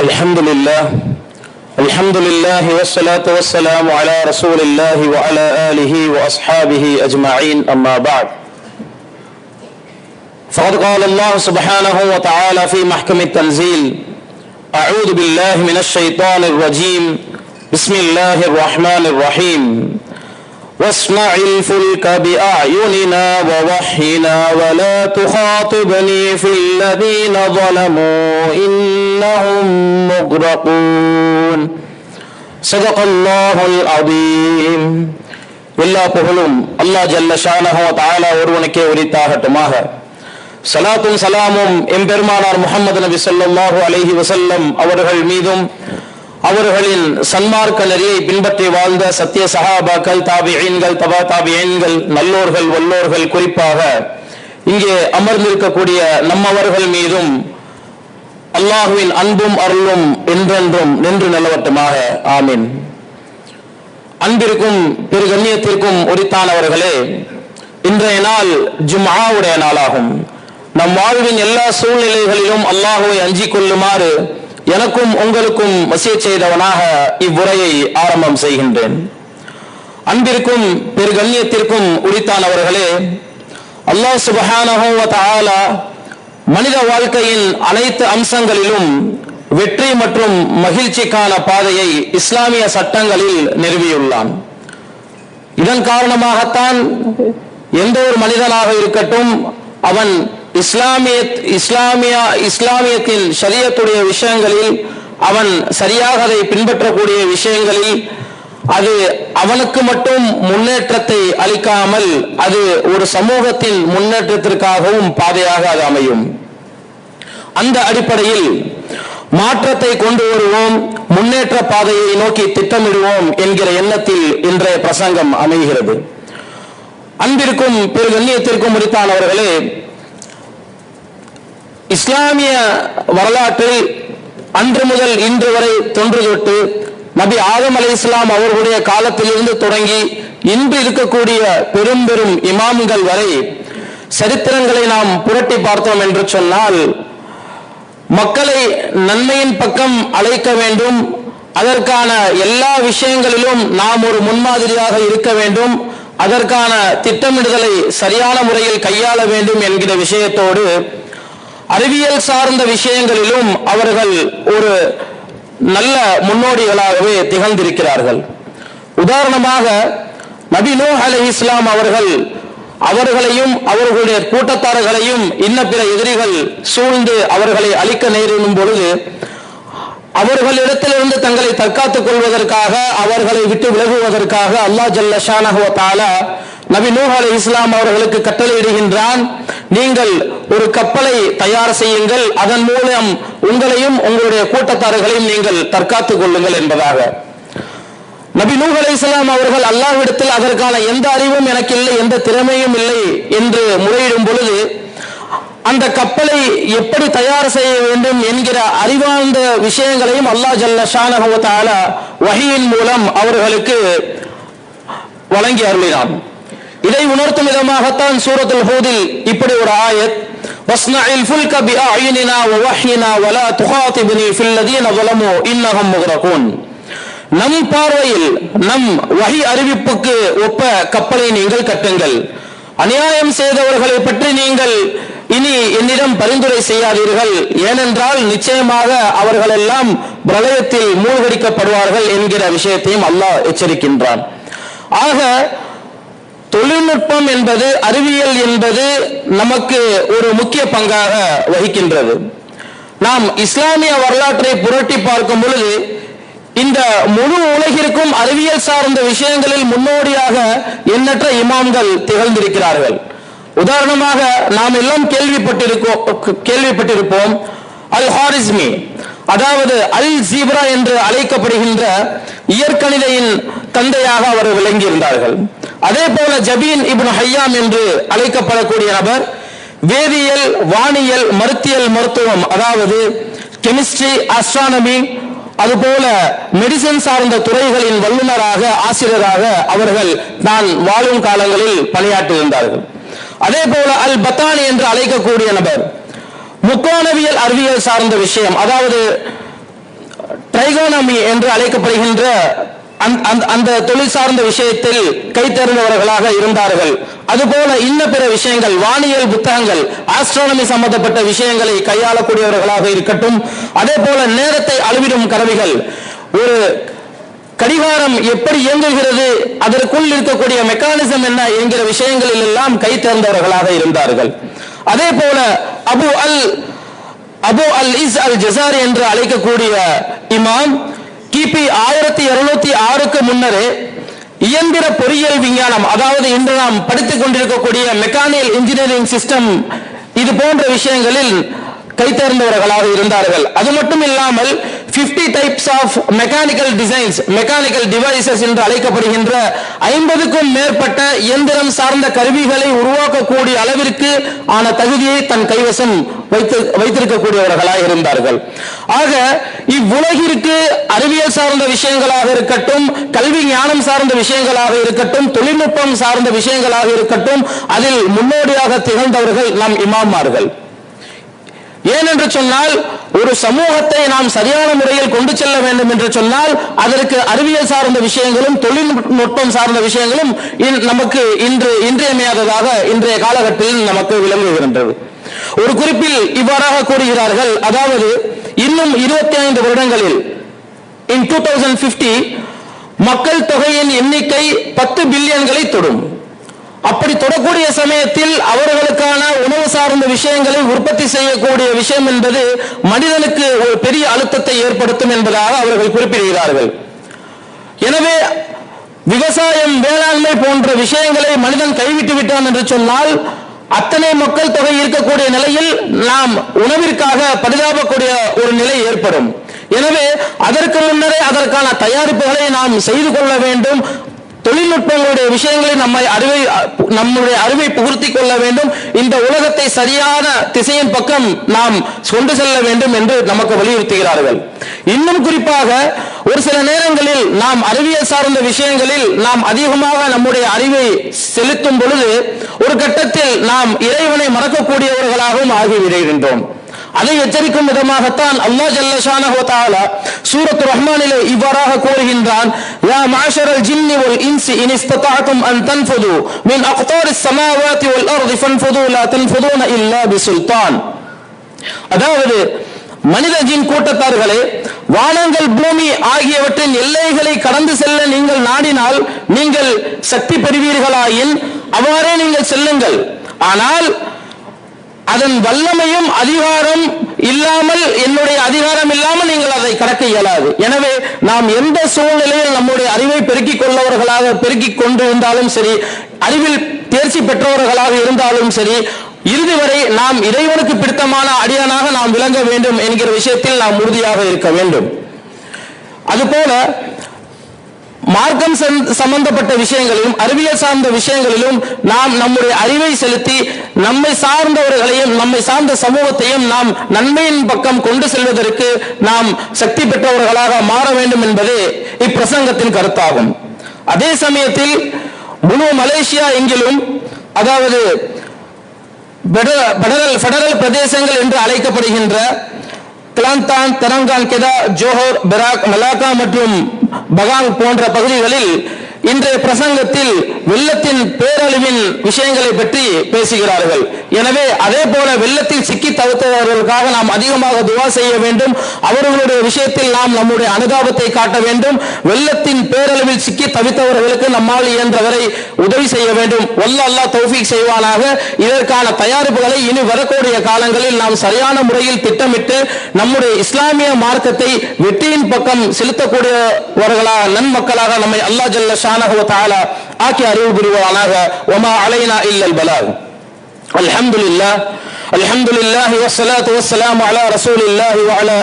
الحمد لله الحمد لله والصلاة والسلام على رسول الله وعلى آله وأصحابه أجمعين أما بعد. فقد قال الله سبحانه وتعالى في محكم التنزيل أعوذ بالله من الشيطان الرجيم بسم الله الرحمن الرحيم. واصنع الفلك بأعيننا ووحينا ولا تخاطبني في الذين ظلموا إنهم مغرقون صدق الله العظيم எல்லா புகழும் அல்லாஹ் ஜல்ல ஷானஹு தஆலா ஒருவனுக்கே உரித்தாகட்டுமாக சலாத்தும் சலாமும் எம்பெருமானார் முஹம்மது நபி ஸல்லல்லாஹு அலைஹி வஸல்லம் அவர்கள் மீதும் அவர்களின் சன்மார்க்க நெறியை பின்பற்றி வாழ்ந்த சத்திய சஹாபாக்கள் தாபியீன்கள் தபா தாபியீன்கள் நல்லோர்கள் வல்லோர்கள் குறிப்பாக இங்கே அமர்ந்திருக்கக்கூடிய நம்மவர்கள் மீதும் அல்லாஹுவின் அன்பும் அருளும் என்றென்றும் நின்று நிலவட்டுமாக. ஆமீன். அன்பிற்கும் பெரு கண்ணியத்திற்கும் உரித்தானவர்களே இன்றைய நாள் ஜும்ஆவுடைய நாளாகும். நம் வாழ்வின் எல்லா சூழ்நிலைகளிலும் அல்லாஹுவை அஞ்சிக் கொள்ளுமாறு எனக்கும் உங்களுக்கும் வசிய செய்தவனாக இவ்வுரையை ஆரம்பம் செய்கின்றேன். அன்பிற்கும் பெருகண்ணியத்திற்கும் உரித்தானவர்களே அல்லாஹ் சுபஹானஹு மனித வாழ்க்கையின் அனைத்து அம்சங்களிலும் வெற்றி மற்றும் மகிழ்ச்சிக்கான பாதையை இஸ்லாமிய சட்டங்களில் நிறுவியுள்ளான். இதன் காரணமாகத்தான் எந்த ஒரு மனிதனாக இருக்கட்டும் அவன் இஸ்லாமிய இஸ்லாமியா இஸ்லாமியத்தில் சரியத்துடைய விஷயங்களில் அவன் சரியாக அதை பின்பற்றக்கூடிய விஷயங்களில் அது அவனுக்கு மட்டும் முன்னேற்றத்தை அளிக்காமல் அது ஒரு சமூகத்தின் முன்னேற்றத்திற்காகவும் பாதையாக அது அமையும். அந்த அடிப்படையில் மாற்றத்தை கொண்டு வருவோம் முன்னேற்ற பாதையை நோக்கி திட்டமிடுவோம் என்கிற எண்ணத்தில் இன்றைய பிரசங்கம் அமைகிறது. அன்பிற்கும் பெரு கண்ணியத்திற்கும் உரித்தானவர்களே இஸ்லாமிய வரலாற்றில் அன்று முதல் இன்று வரை தொன்று தொட்டு நபி ஆதம் அலி இஸ்லாம் அவர்களுடைய காலத்திலிருந்து தொடங்கி இன்று இருக்கக்கூடிய பெரும் பெரும் இமாம்கள் வரை சரித்திரங்களை நாம் புரட்டி பார்த்தோம் என்று சொன்னால் மக்களை நன்மையின் பக்கம் அழைக்க வேண்டும். அதற்கான எல்லா விஷயங்களிலும் நாம் ஒரு முன்மாதிரியாக இருக்க வேண்டும். அதற்கான திட்டமிடுதலை சரியான முறையில் கையாள வேண்டும் என்கிற விஷயத்தோடு அறிவியல் சார்ந்த விஷயங்களிலும் அவர்கள் ஒரு நல்ல முன்னோடிகளாகவே திகழ்ந்திருக்கிறார்கள். உதாரணமாக நபினோ நூ அலை இஸ்லாம் அவர்கள் அவர்களையும் அவர்களுடைய கூட்டத்தாரர்களையும் இன்ன பிற எதிரிகள் சூழ்ந்து அவர்களை அழிக்க நேரிடும் பொழுது அவர்களிடத்திலிருந்து தங்களை தற்காத்துக் கொள்வதற்காக அவர்களை விட்டு விலகுவதற்காக அல்லாஹ் ஜல்ல ஷானஹுவ தாலா நபி நூஹ் அலி இஸ்லாம் அவர்களுக்கு கட்டளையிடுகின்றான். நீங்கள் ஒரு கப்பலை தயார் செய்யுங்கள். அதன் மூலம் உங்களையும் உங்களுடைய கூட்டத்தாரர்களையும் நீங்கள் தற்காத்துக் கொள்ளுங்கள் என்பதாக. நபி நூஹ் அலை இஸ்லாம் அவர்கள் அல்லாஹ்விடத்தில் அதற்கான எந்த அறிவும் எனக்கு இல்லை எந்த திறமையும் இல்லை என்று முறையிடும் பொழுது அந்த கப்பலை எப்படி தயார் செய்ய வேண்டும் என்கிற அறிவார்ந்த விஷயங்களையும் அல்லாஹ் ஜல்ல ஷானஹுவத்தால வகையின் மூலம் அவர்களுக்கு வழங்கி அருளினான். இதை உணர்த்தும் விதமாகத்தான் சூரத்துல் ஹூதில் இப்படி ஒரு ஆயத் واصنع الفلك بأعيننا ووحينا ولا تخاطبني في الذين ظلموا إنهم مغرقون நம் பார்வையில் நம் வகை அறிவிப்புக்கு ஒப்ப கப்பலை நீங்கள் கட்டுங்கள் அநியாயம் செய்தவர்களை பற்றி நீங்கள் இனி என்னிடம் பரிந்துரை செய்யாதீர்கள் ஏனென்றால் நிச்சயமாக அவர்கள் எல்லாம் பிரளயத்தில் மூழ்கடிக்கப்படுவார்கள் என்கிற விஷயத்தையும் அல்லாஹ் எச்சரிக்கின்றான் ஆக தொழில்நுட்பம் என்பது அறிவியல் என்பது நமக்கு ஒரு முக்கிய பங்காக வகிக்கின்றது. நாம் இஸ்லாமிய வரலாற்றை புரட்டி பார்க்கும் பொழுது இந்த முழு உலகிற்கும் அறிவியல் சார்ந்த விஷயங்களில் முன்னோடியாக எண்ணற்ற இமாம்கள் திகழ்ந்திருக்கிறார்கள். உதாரணமாக நாம் எல்லாம் கேள்விப்பட்டிருக்கோம் கேள்விப்பட்டிருப்போம் அல் ஹாரிஸ்மி அதாவது அல் ஜீப்ரா என்று அழைக்கப்படுகின்ற இயற்கணிதையின் தந்தையாக அவர் விளங்கியிருந்தார்கள். அதே போல ஜபீன் இப்னு ஹையாம் என்று அழைக்கப்படக்கூடிய நபர் வேதியியல் வானியல் மருத்தியல் மருத்துவம் அதாவது கெமிஸ்ட்ரி அஸ்ட்ரானமி அதுபோல மெடிசன் சார்ந்த துறைகளின் வல்லுநராக ஆசிரியராக அவர்கள் தான் வாழும் காலங்களில் பணியாற்றியிருந்தார்கள். அதே போல அல் பத்தானி என்று அழைக்கக்கூடிய நபர் முக்கோணவியல் அறிவியல் சார்ந்த விஷயம் அதாவது ட்ரைகோனமி என்று அழைக்கப்படுகின்ற அந்த- அந்த- அந்த தொழில் சார்ந்த விஷயத்தில் கை தேர்ந்தவர்களாக இருந்தார்கள். அதுபோல இன்ன பிற விஷயங்கள் வானியல் புத்தகங்கள் ஆஸ்ட்ரானமி சம்பந்தப்பட்ட விஷயங்களை கையாளக்கூடியவர்களாக இருக்கட்டும். அதே போல நேரத்தை அளவிடும் கருவிகள். ஒரு கடிகாரம் எப்படி இயங்குகிறது அதற்குள் இருக்கக்கூடிய மெக்கானிசம் என்ன என்கிற விஷயங்களில் எல்லாம் கை தேர்ந்தவர்களாக இருந்தார்கள். அதே போல Abu al Abu al Iz al Jazar என்று அழைக்கக்கூடிய இமாம் கிபி ஆயிரத்தி இருநூத்தி ஆறுக்கு முன்னரே இயந்திர பொறியியல் விஞ்ஞானம் அதாவது இன்று நாம் படித்துக் கொண்டிருக்கக்கூடிய மெக்கானிக்கல் இன்ஜினியரிங் சிஸ்டம் இது போன்ற விஷயங்களில் கைத்தேர்ந்தவர்களாக இருந்தார்கள். அது மட்டும் இல்லாமல் 50 types of mechanical designs mechanical devices என்று அழைக்கப்படுகின்ற ஐம்பதுக்கும் மேற்பட்ட இயந்திரம் சார்ந்த கருவிகளை உருவாக்கக்கூடிய அளவிற்கு ஆன தகுதியை தன் கைவசம் வைத்து வைத்திருக்கக்கூடியவர்களாக இருந்தார்கள். ஆக இவ்வுலகிற்கு அறிவியல் சார்ந்த விஷயங்களாக இருக்கட்டும் கல்வி ஞானம் சார்ந்த விஷயங்களாக இருக்கட்டும் தொழில்நுட்பம் சார்ந்த விஷயங்களாக இருக்கட்டும் அதில் முன்னோடியாக திகழ்ந்தவர்கள் நம் இமாமார்கள் ஏனென்று சொன்னால் ஒரு சமூகத்தை நாம் சரியான முறையில் கொண்டு செல்ல வேண்டும் என்று சொன்னால் அதற்கு அறிவியல் சார்ந்த விஷயங்களும் தொழில்நுட்பம் சார்ந்த விஷயங்களும் இன்- நமக்கு இன்று இன்றியமையாததாக இன்றைய காலகட்டத்தில் நமக்கு விளங்குகின்றது. ஒரு குறிப்பில் இவ்வாறாக கூறுகிறார்கள். அதாவது இன்னும் இருபத்தி ஐந்து வருடங்களில் இன் டூ தௌசண்ட் பிப்டி மக்கள் தொகையின் எண்ணிக்கை பத்து பில்லியன்களை தொடும். அப்படி தொடக்கூடிய சமயத்தில் அவர்களுக்கான உணவு சார்ந்த விஷயங்களை உற்பத்தி செய்யக்கூடிய விஷயம் என்பது மனிதனுக்கு ஒரு பெரிய அழுத்தத்தை ஏற்படுத்தும் என்பதாக அவர்கள் குறிப்பிடுகிறார்கள். எனவே விவசாயம் வேளாண்மை போன்ற விஷயங்களை மனிதன் கைவிட்டு விட்டான் என்று சொன்னால் அத்தனை மக்கள் தொகை இருக்கக்கூடிய நிலையில் நாம் உணவிற்காக பரிதாபக்கூடிய ஒரு நிலை ஏற்படும். எனவே அதற்கு முன்னரே அதற்கான தயாரிப்புகளை நாம் செய்து கொள்ள வேண்டும். தொழில்நுட்பங்களுடைய விஷயங்களை நம்மை அறிவை நம்முடைய அறிவை புகுத்தி கொள்ள வேண்டும். இந்த உலகத்தை சரியான திசையின் பக்கம் நாம் கொண்டு செல்ல வேண்டும் என்று நமக்கு வலியுறுத்துகிறார்கள். இன்னும் குறிப்பாக ஒரு சில நேரங்களில் நாம் அறிவியல் சார்ந்த விஷயங்களில் நாம் அதிகமாக நம்முடைய அறிவை செலுத்தும் பொழுது ஒரு கட்டத்தில் நாம் இறைவனை மறக்கக்கூடியவர்களாகவும் ஆகிவிடுகின்றோம். அதை எச்சரிக்கும் விதமாகத்தான் அல்லாஹ் ஜல்லஷான ஷானஹு சூரத் தஆலா ரஹ்மானிலே இவ்வாறாக கூறுகின்றான் யா மாஷரல் ஜின்னி வல் இன்சி இன் இஸ்ததஅதும் அன் தன்ஃபுது மின் அக்தாரிஸ் ஸமாவாதி வல் அர்தி ஃபன்ஃபுது லா தன்ஃபுதுன இல்லா பிசுல்தான். அதாவது மனித ஜின் கூட்டத்தார்களே வானங்கள் பூமி ஆகியவற்றின் எல்லைகளை கடந்து செல்ல நீங்கள் நாடினால் நீங்கள் சக்தி பெறுவீர்களாயின் அவ்வாறே நீங்கள் செல்லுங்கள். ஆனால் அதன் வல்லமையும் அதிகாரம் இல்லாமல் என்னுடைய அதிகாரம் இல்லாமல் நீங்கள் அதை கடக்க இயலாது. எனவே நாம் எந்த சூழ்நிலையில் நம்முடைய அறிவை பெருக்கிக் கொள்ளவர்களாக பெருக்கிக் கொண்டு இருந்தாலும் சரி அறிவில் தேர்ச்சி பெற்றவர்களாக இருந்தாலும் சரி இறுதி வரை நாம் இறைவனுக்கு பிடித்தமான அடியானாக நாம் விளங்க வேண்டும் என்கிற விஷயத்தில் நாம் உறுதியாக இருக்க வேண்டும். அதுபோல மார்க்கம் சம்- சம்பந்தப்பட்ட விஷயங்களிலும் அறிவியல் சார்ந்த விஷயங்களிலும் நாம் நம்முடைய அறிவை செலுத்தி நம்மை சார்ந்தவர்களையும் நம்மை சார்ந்த சமூகத்தையும் நாம் நன்மையின் பக்கம் கொண்டு செல்வதற்கு நாம் சக்தி பெற்றவர்களாக மாற வேண்டும் என்பது இப்பிரசங்கத்தின் கருத்தாகும். அதே சமயத்தில் முழு மலேசியா எங்கிலும் அதாவது பெடரல் பிரதேசங்கள் என்று அழைக்கப்படுகின்ற கிளாந்தான் தெலங்கான் கெதா ஜோஹர் பெராக் மலாக்கா மற்றும் பகாங் போன்ற பகுதிகளில் இன்றைய பிரசங்கத்தில் வெள்ளத்தின் பேரழிவின் விஷயங்களை பற்றி பேசுகிறார்கள். எனவே அதே போல வெள்ளத்தில் சிக்கி தவிர்த்தவர்களுக்காக நாம் அதிகமாக துவா செய்ய வேண்டும். அவர்களுடைய விஷயத்தில் நாம் நம்முடைய அனுதாபத்தை காட்ட வேண்டும். வெள்ளத்தின் பேரழிவில் சிக்கி தவித்தவர்களுக்கு நம்மால் இயன்றவரை உதவி செய்ய வேண்டும். வல்ல அல்லாஹ் தௌஃபிக் செய்வானாக. இதற்கான தயாரிப்புகளை இனி வரக்கூடிய காலங்களில் நாம் சரியான முறையில் திட்டமிட்டு நம்முடைய இஸ்லாமிய மார்க்கத்தை வெற்றியின் பக்கம் செலுத்தக்கூடியவர்களாக நன்மக்களாக நம்மை அல்லாஹ் ஜல்லஷா ஷானஹு வ தஆலா ஆக்கி அருள் புரிவானாக வமா அலைனா இல்லல் பலாக் الحمد لله الحمد لله والصلاة والسلام على رسول الله وعلى